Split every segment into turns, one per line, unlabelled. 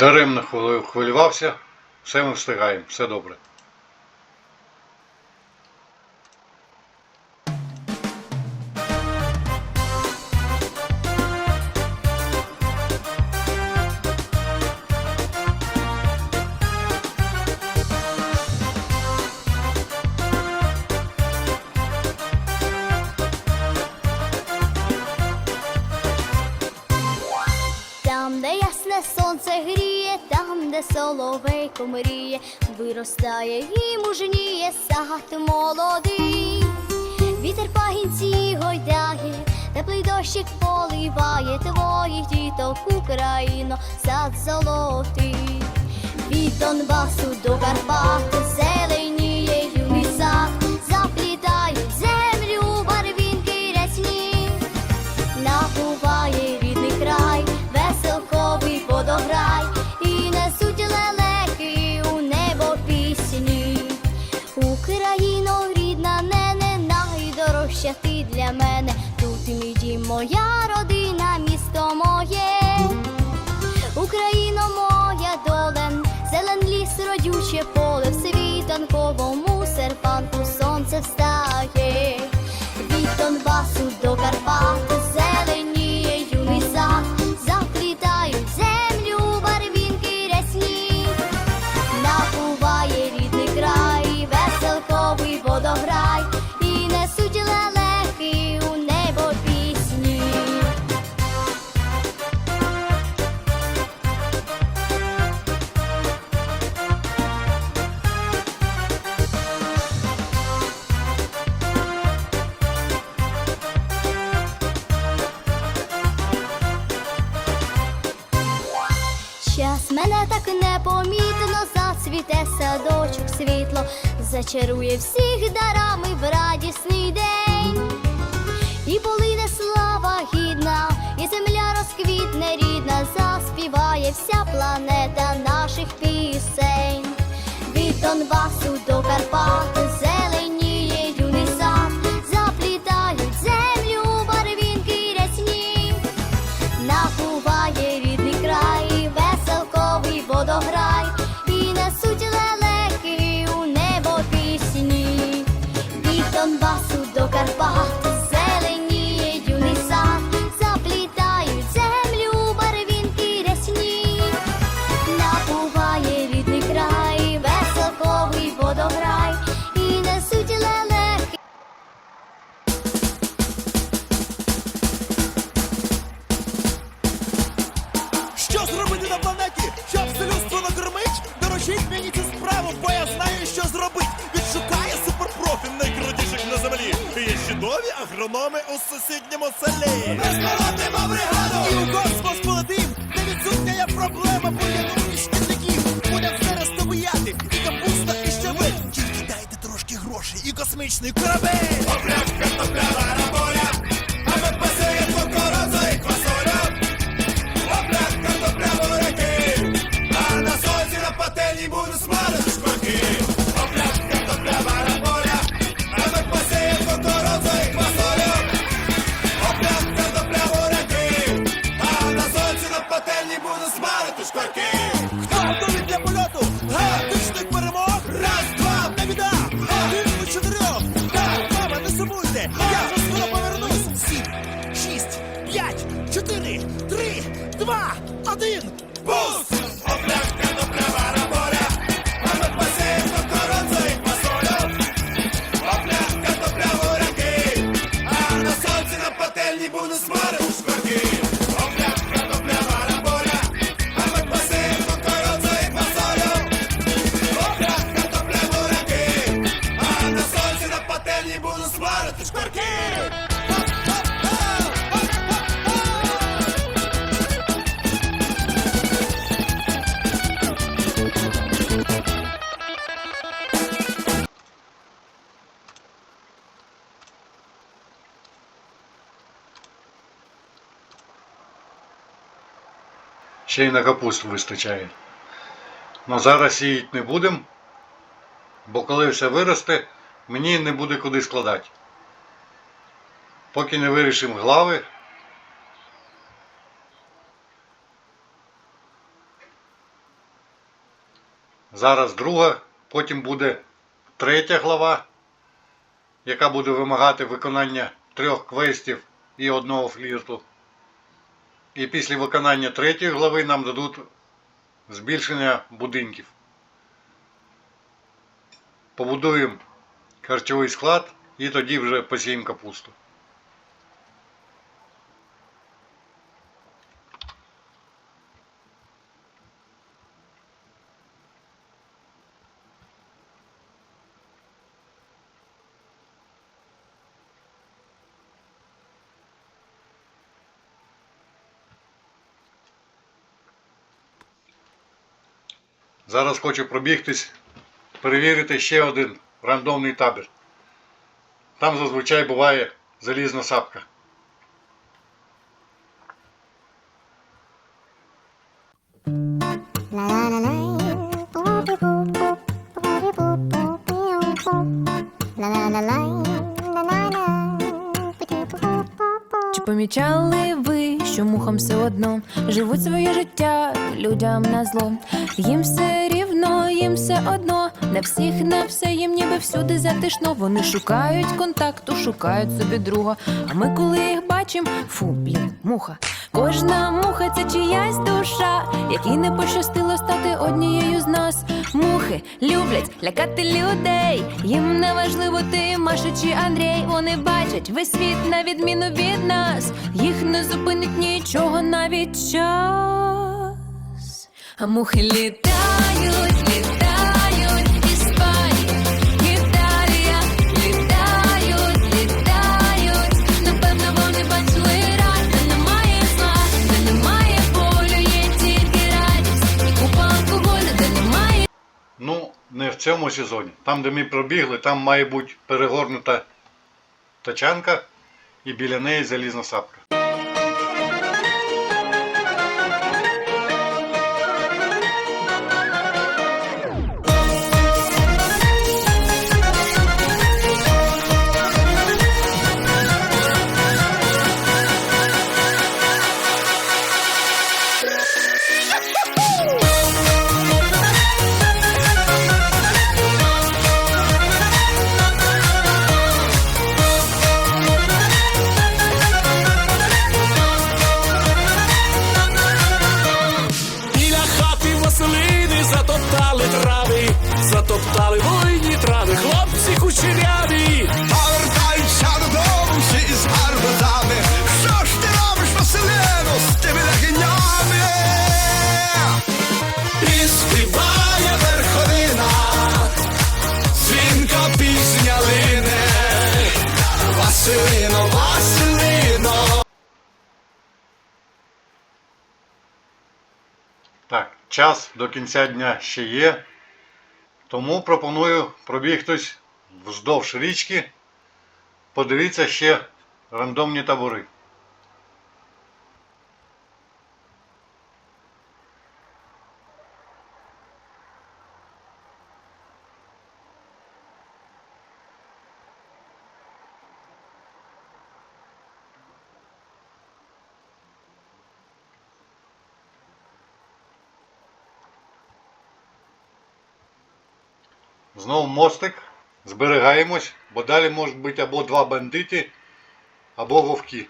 Даремно хвилю- хвилювався, все ми встигаємо, все добре.
І сад молодий. Вітер пагінці гойдає, теплий дощик поливає твоїх діток Україно, сад золотий. Від Донбасу до Карпат зеленіє мене. Тут мій дім, моя родина, місто моє. Україно, моя долен, зелен ліс, родюче поле, в світанковому серпанку сонце встає. Від Донбасу до Карпат садочок світло, зачарує всіх дарами в радісний день. І полине слава гідна, і земля розквітне рідна, заспіває вся планета наших пісень. Від Донбасу до Карпат
проблема, бо я думаю, шкідників. Будем все розтобияти, і капуста, і щавель. Тільки дайте трошки грошей і космічний корабель.
Ще й на капусту вистачає. Ну зараз сіяти не будемо, бо коли все виросте, мені не буде куди складати. Поки не вирішимо глави, Зараз друга, потім буде третя глава, яка буде вимагати виконання трьох квестів і одного флірту. І після виконання третьої глави нам дадуть збільшення будинків. Побудуємо харчовий склад і тоді вже посіємо капусту. Зараз хочу пробігтись, перевірити ще один рандомний табір. Там зазвичай буває залізна сапка.
Чи помічали ви, що мухам все одно живуть своє життя людям на зло? Їм все рівно, їм все одно. На всіх, на все їм ніби всюди затишно. Вони шукають контакту, шукають собі друга. А ми, коли їх бачимо, фу, блін, муха. Кожна муха це чиясь душа, якій не пощастило стати однією з нас. Мухи люблять лякати людей. Їм не важливо ти, Маша чи Андрій. Вони бачать весь світ на відміну від нас. Їх не зупинить нічого навіть час. А мухи літають,
не в цьому сезоні. Там, де ми пробігли, там має бути перегорнута тачанка і біля неї залізна сапка.
Василино, Василино.
Так, час до кінця дня ще є. Тому пропоную пробігтись вздовж річки. Подивіться ще рандомні табори. Знову мостик. Зберігаємось, бо далі можуть бути або два бандити, або вовки.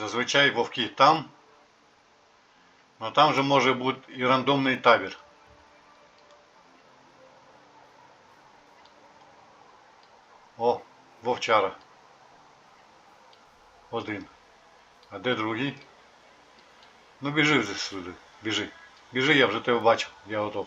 Зазвичай вовки там. Но там же може бути і рандомний табір. О, вовчара. Один. А де другий? Ну біжи вже сюди. Біжи.
Біжи, я вже тебе бачив, я готов.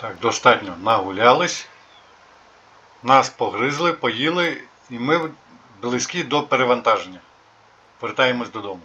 Так, достатньо нагулялись. Нас погризли, поїли і ми близькі до перевантаження. Вертаємось додому.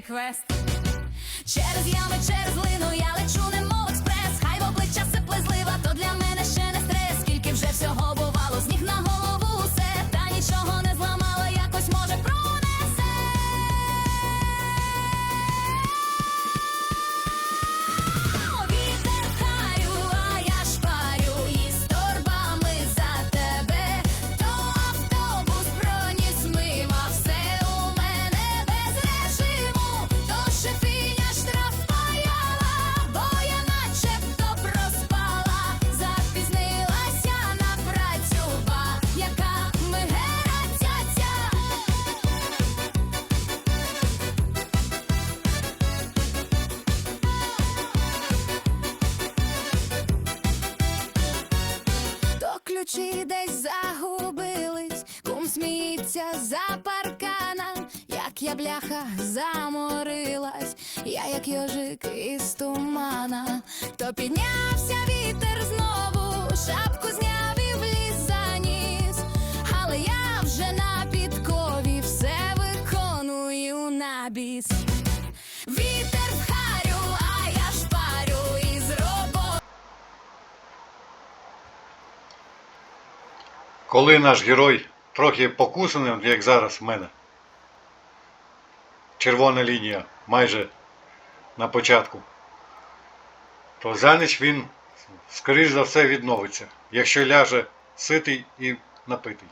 request. Бляха заморилась, я як йожик із тумана, то піднявся вітер знову, шапку зняв і в ліс заніс, але я вже на підкові все виконую на біс. Вітер харю, а я шпарю із роботи.
Коли наш герой трохи покусаний, як зараз в мене, червона лінія майже на початку, то за ніч він, скоріш за все, відновиться, якщо ляже ситий і напитий.